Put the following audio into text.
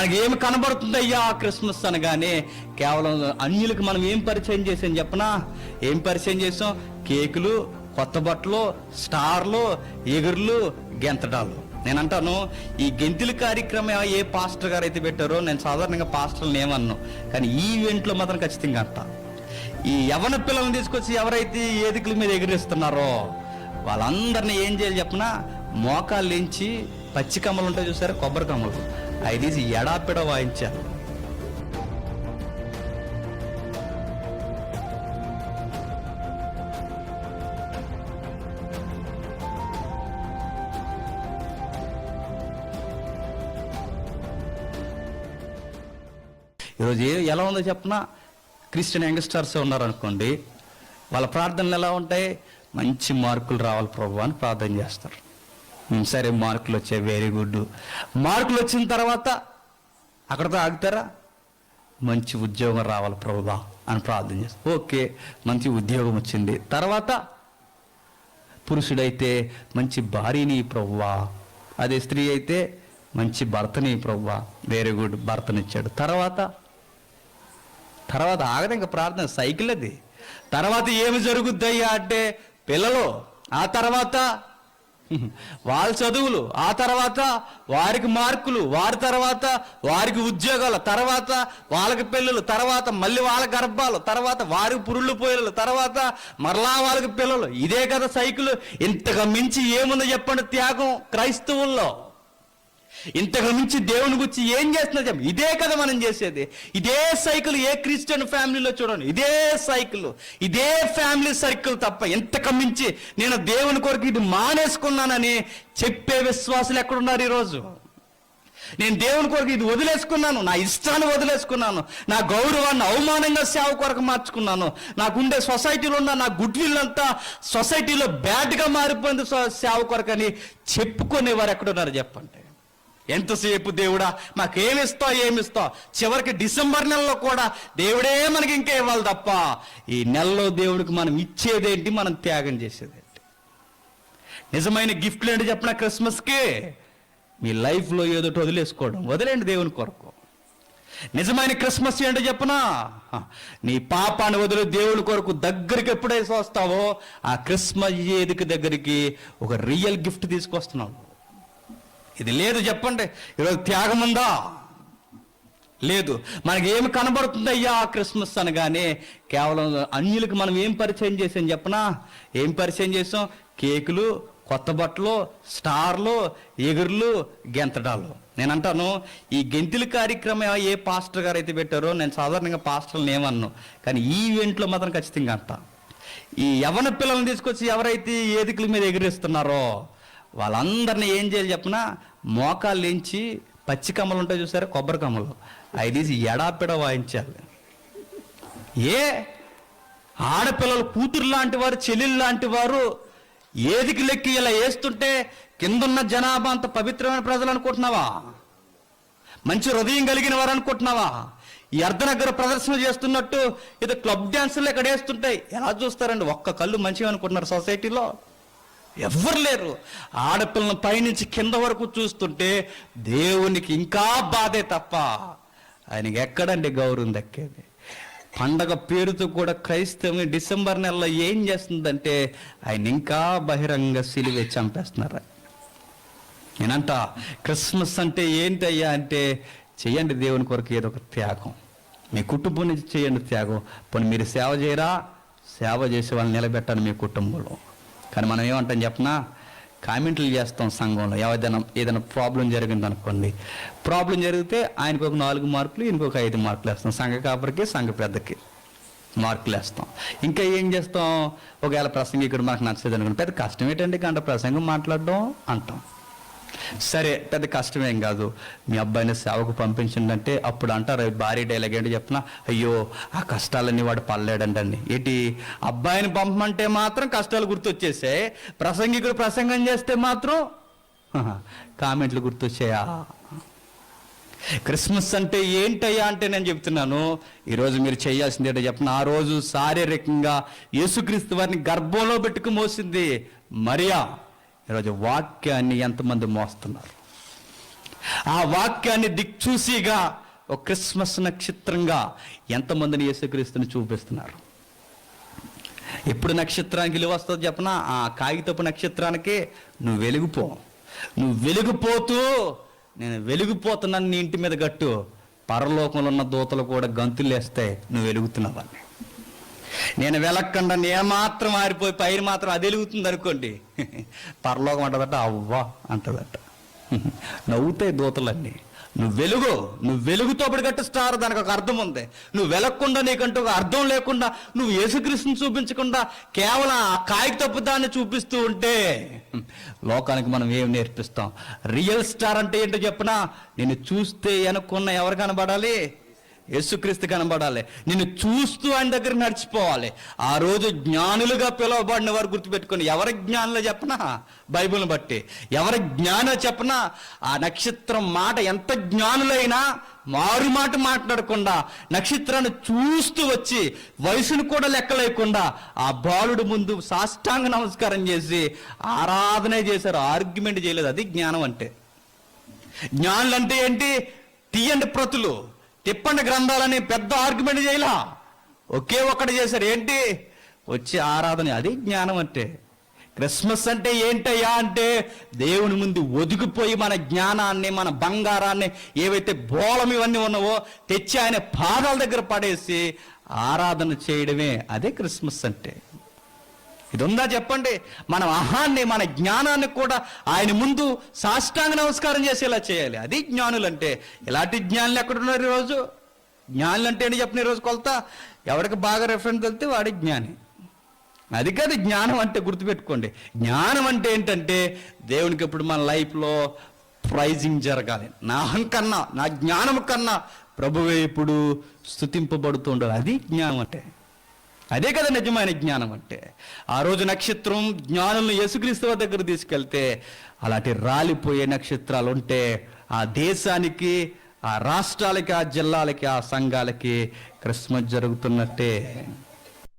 మనకి ఏమి కనబడుతుందయ్యా క్రిస్మస్ అనగానే కేవలం అన్యులకు మనం ఏం పరిచయం చేసాం చెప్పనా? ఏం పరిచయం చేసాం కేకులు కొత్త బట్టలు స్టార్లు ఎగురులు గెంతడాలు నేను అంటాను ఈ గెంతుల కార్యక్రమం ఏ పాస్టర్ గారు అయితే పెట్టారో నేను సాధారణంగా పాస్టర్లను ఏమన్నాను కానీ ఈ ఈవెంట్లో మాత్రం ఖచ్చితంగా అంట. ఈ యవన పిల్లల్ని తీసుకొచ్చి ఎవరైతే ఏదికల మీద ఎగిరిస్తున్నారో వాళ్ళందరినీ ఏం చేయాలి చెప్పనా? మోకాలు లేంచి పచ్చి కమ్మలు ఉంటాయి చూసారా? కొబ్బరి కమ్మలు. అవి తీసి ఎడాపెడ వాయించారు ఈరోజు ఎలా ఉందో చెప్పినా? క్రిస్టియన్ యంగ్స్టర్స్ ఉన్నారనుకోండి వాళ్ళ ప్రార్థనలు ఎలా ఉంటాయి? మంచి మార్కులు రావాలి ప్రభు అని ప్రార్థన చేస్తారు. సరే మార్కులు వచ్చాయి వెరీ గుడ్ మార్కులు వచ్చిన తర్వాత అక్కడతో ఆగుతారా? మంచి ఉద్యోగం రావాలి ప్రభువా అని ప్రార్థన చేస్తారు ఓకే మంచి ఉద్యోగం వచ్చింది. తర్వాత పురుషుడైతే మంచి భార్యని ప్రవ్వా అదే స్త్రీ అయితే మంచి భర్తని ప్రవ్వా వెరీ గుడ్ భర్తనిచ్చాడు. తర్వాత తర్వాత ఆగదు ఇంకా ప్రార్థన సైకిల్ అది. తర్వాత ఏమి జరుగుద్దయ్యా అంటే పిల్లలు ఆ తర్వాత వాళ్ళ చదువులు ఆ తర్వాత వారికి మార్కులు వారి తర్వాత వారికి ఉద్యోగాలు తర్వాత వాళ్ళకి పిల్లలు తర్వాత మళ్ళీ వాళ్ళ గర్భాలు తర్వాత వారికి పురుళ్ళు పోయలు తర్వాత మరలా వాళ్ళకి పిల్లలు. ఇదే కదా సైకిల్. ఇంతగా మించి ఏముందో చెప్పండి త్యాగం క్రైస్తవుల్లో? ఇంతకు మించి దేవుని గురించి ఏం చేస్తున్నా ఇదే కదా మనం చేసేది. ఇదే సైకిల్ ఏ క్రిస్టియన్ ఫ్యామిలీలో చూడండి. ఇదే సైకిల్. ఇదే ఫ్యామిలీ సైకిల్ తప్ప ఇంతకు మించి నేను దేవుని కొరకు ఇది మానేసుకున్నానని చెప్పే విశ్వాసులు ఎక్కడున్నారు ఈరోజు? నేను దేవుని కొరకు ఇది వదిలేసుకున్నాను. నా ఇష్టాన్ని వదిలేసుకున్నాను. నా గౌరవాన్ని అవమానంగా సేవ కొరకు మార్చుకున్నాను. నాకుండే సొసైటీలో ఉన్న నా గుడ్ విల్ అంతా సొసైటీలో బ్యాడ్గా మారిపోయింది సేవ కొరకు అని చెప్పుకునేవారు ఎక్కడున్నారు చెప్పండి. ఎంతసేపు దేవుడా? మాకేమిస్తావు ఏమిస్తా చివరికి డిసెంబర్ నెలలో కూడా దేవుడే మనకి ఇంకా ఇవ్వాలి తప్ప ఈ నెలలో దేవుడికి మనం ఇచ్చేదేంటి? మనం త్యాగం చేసేదేంటి? నిజమైన గిఫ్ట్లు ఏంటి చెప్పిన క్రిస్మస్కి? మీ లైఫ్లో ఏదో వదిలేసుకోవడం వదిలేండి దేవుని కొరకు. నిజమైన క్రిస్మస్ ఏంటో చెప్పనా? నీ పాపాన్ని వదిలి దేవుని కొరకు దగ్గరికి ఎప్పుడైతే వస్తావో ఆ క్రిస్మస్ ఏదికి దగ్గరికి ఒక రియల్ గిఫ్ట్ తీసుకొస్తున్నావు. ఇది లేదు చెప్పండి. ఈరోజు త్యాగం ఉందా? లేదు. మనకి ఏమి కనబడుతుంది అయ్యా ఆ క్రిస్మస్ అనగానే కేవలం అన్యులకు మనం ఏం పరిచయం చేసాం చెప్పనా? ఏం పరిచయం చేసాం? కేకులు కొత్త బట్టలు స్టార్లు ఎగురులు గెంతడాలు. నేను అంటాను ఈ గెంతుల కార్యక్రమం ఏ పాస్టర్ గారు అయితే పెట్టారో నేను సాధారణంగా పాస్టర్లను ఏమన్నాను కానీ ఈ ఈవెంట్లో మాత్రం ఖచ్చితంగా అంట. ఈ యవన పిల్లల్ని తీసుకొచ్చి ఎవరైతే ఏదికల మీద ఎగిరిస్తున్నారో వాళ్ళందరినీ ఏం చేయాలి చెప్పినా? మోకాలు లేంచి పచ్చి కమ్మలు ఉంటాయి చూసారా? కొబ్బరి కమ్మలు. అవి తీసి ఎడాపెడ వాయించాలి. ఏ? ఆడపిల్లలు కూతురు లాంటి వారు చెల్లెలు లాంటి వారు ఏదికి లెక్కి ఇలా వేస్తుంటే కిందున్న జనాభా అంత పవిత్రమైన ప్రజలు అనుకుంటున్నావా? మంచి హృదయం కలిగిన వారు అనుకుంటున్నావా? ఈ అర్ధనగర ప్రదర్శన చేస్తున్నట్టు ఇది క్లబ్ డ్యాన్సులు ఇక్కడ వేస్తుంటాయి? ఎలా చూస్తారండి? ఒక్క కళ్ళు మంచిగా అనుకుంటున్నారు సొసైటీలో. ఎవ్వరు లేరు. ఆడపిల్లని పైనుంచి కింద వరకు చూస్తుంటే దేవునికి ఇంకా బాధే తప్ప ఆయనకి ఎక్కడండి గౌరవం దక్కేది? పండగ పేరుతో కూడా క్రైస్తవం డిసెంబర్ నెలలో ఏం చేస్తుందంటే ఆయన ఇంకా బహిరంగ సిలివే చంపేస్తున్నారు. నేనంట క్రిస్మస్ అంటే ఏంటయ్యా అంటే చేయండి దేవుని కొరకు ఏదో ఒక త్యాగం. మీ కుటుంబం నుంచి చేయండి త్యాగం. పోనీ మీరు సేవ చేయరా? సేవ చేసే వాళ్ళని నిలబెట్టండి మీ కుటుంబంలో. కానీ మనం ఏమంటాం చెప్పనా? కామెంట్లు చేస్తాం సంఘంలో. ఏదైనా ఏదైనా ప్రాబ్లం జరిగింది అనుకోండి ప్రాబ్లం జరిగితే ఆయనకు ఒక నాలుగు మార్కులు ఈయనకు ఒక ఐదు మార్కులు వేస్తాం. సంఘ కాపరికి సంఘ పెద్దకి మార్కులు వేస్తాం. ఇంకా ఏం చేస్తాం? ఒకవేళ ప్రసంగం ఇక్కడ మనకు నచ్చలేదు అనుకోండి పెద్ద కష్టం ఏంటండి? గంట ప్రసంగం మాట్లాడడం అంటాం. సరే పెద్ద కష్టమేం కాదు. మీ అబ్బాయిని సేవకు పంపించండి అంటే అప్పుడు అంటారు భారీ డైలాగ్ ఏంటి చెప్పిన అయ్యో ఆ కష్టాలన్నీ వాడు పడలేడండి ఏంటి? అబ్బాయిని పంపమంటే మాత్రం కష్టాలు గుర్తొచ్చేసే ప్రసంగికుడు ప్రసంగం చేస్తే మాత్రం కామెంట్లు గుర్తొచ్చాయా? క్రిస్మస్ అంటే ఏంటయ్యా అంటే నేను చెప్తున్నాను. ఈరోజు మీరు చేయాల్సింది ఏంటో చెప్పిన ఆ రోజు శారీరకంగా యేసుక్రీస్తు వారిని గర్భంలో పెట్టుకు మోసింది మరియా. ఈరోజు వాక్యాన్ని ఎంతమంది మోస్తున్నారు? ఆ వాక్యాన్ని దిక్చూసిగా ఒక క్రిస్మస్ నక్షత్రంగా ఎంతమందిని యేసుక్రీస్తుని చూపిస్తున్నారు? ఎప్పుడు నక్షత్రానికి విలువ వస్తుంది చెప్పనా? ఆ కాగితపు నక్షత్రానికి నువ్వు వెలిగిపో. నువ్వు వెలిగిపోతూ నేను వెలిగిపోతున్నాను నీ ఇంటి మీద గట్టు. పరలోకంలో ఉన్న దూతలు కూడా గంతులు వేస్తాయి నువ్వు వెలుగుతున్నావని. నేను వెలక్కుండా నేను మాత్రం ఆరిపోయి పైరు మాత్రం అది వెలుగుతుంది అనుకోండి. పరలోకం అంటదట అవ్వా అంటదట. నవ్వుతాయి దూతలన్నీ. నువ్వు వెలుగు నువ్వు వెలుగుతో గట్టి స్టార్ దానికి ఒక అర్థం ఉంది. నువ్వు వెలగకుండా నీకంటూ ఒక అర్థం లేకుండా నువ్వు యేసుక్రీస్తుని చూపించకుండా కేవలం ఆ కాయకు తప్పు దాన్ని చూపిస్తూ ఉంటే లోకానికి మనం ఏం నేర్పిస్తాం? రియల్ స్టార్ అంటే ఏంటో చెప్పనా? నేను చూస్తే అనుకున్న ఎవరు కనబడాలి? యేసుక్రీస్తు కనబడాలి. నిన్ను చూస్తూ ఆయన దగ్గర నడిచిపోవాలి. ఆ రోజు జ్ఞానులుగా పిలువబడిన వారు గుర్తుపెట్టుకొని ఎవరి జ్ఞానులు చెప్పనా? బైబిల్ని బట్టి. ఎవరి జ్ఞానో చెప్పనా? ఆ నక్షత్రం మాట ఎంత జ్ఞానులైనా మారు మాట మాట్లాడకుండా నక్షత్రాన్ని చూస్తూ వచ్చి వయసును కూడా లెక్కలేకుండా ఆ బాలుడు ముందు సాష్టాంగ నమస్కారం చేసి ఆరాధన చేశారు. ఆర్గ్యుమెంట్ చేయలేదు. అది జ్ఞానం అంటే. జ్ఞానులు అంటే ఏంటి తీయండి ప్రతులు. తిప్పండి గ్రంథాలని పెద్ద ఆర్గ్యుమెంట్ చేయలా. ఒకే ఒక్కటి చేశారు. ఏంటి? వచ్చి ఆరాధన అది జ్ఞానం అంటే. క్రిస్మస్ అంటే ఏంటయ్యా అంటే దేవుని ముందు ఒదిగిపోయి మన జ్ఞానాన్ని మన బంగారాన్ని ఏవైతే బోళం ఇవన్నీ ఉన్నావో తెచ్చి ఆయన పాదాల దగ్గర పడేసి ఆరాధన చేయడమే అదే క్రిస్మస్ అంటే. ఇది ఉందా చెప్పండి? మన అహాన్ని మన జ్ఞానాన్ని కూడా ఆయన ముందు సాష్టాంగ నమస్కారం చేసేలా చేయాలి. అది జ్ఞానులు అంటే ఇలాంటి జ్ఞానులు ఎక్కడున్నారు ఈరోజు? జ్ఞానులు అంటే ఏంటి చెప్పిన ఈరోజు కొలత ఎవరికి బాగా రెఫరెన్స్ వెళ్తే వాడి జ్ఞాని. అది కాదు జ్ఞానం అంటే గుర్తుపెట్టుకోండి. జ్ఞానం అంటే ఏంటంటే దేవునికి ఇప్పుడు మన లైఫ్లో ప్రైజింగ్ జరగాలి. నాహం కన్నా నా జ్ఞానం కన్నా ప్రభువే ఇప్పుడు స్థుతింపబడుతూ ఉండాలి. అది జ్ఞానం అంటే. అదే కదా నిజమైన జ్ఞానం అంటే. ఆ రోజు నక్షత్రం జ్ఞానులను యేసుక్రీస్తు దగ్గర తీసుకెళ్తే అలాంటి రాలిపోయే నక్షత్రాలు ఉంటే ఆ దేశానికి ఆ రాష్ట్రాలకి ఆ జిల్లాలకి ఆ సంఘాలకి క్రిస్మస్ జరుగుతున్నట్టే.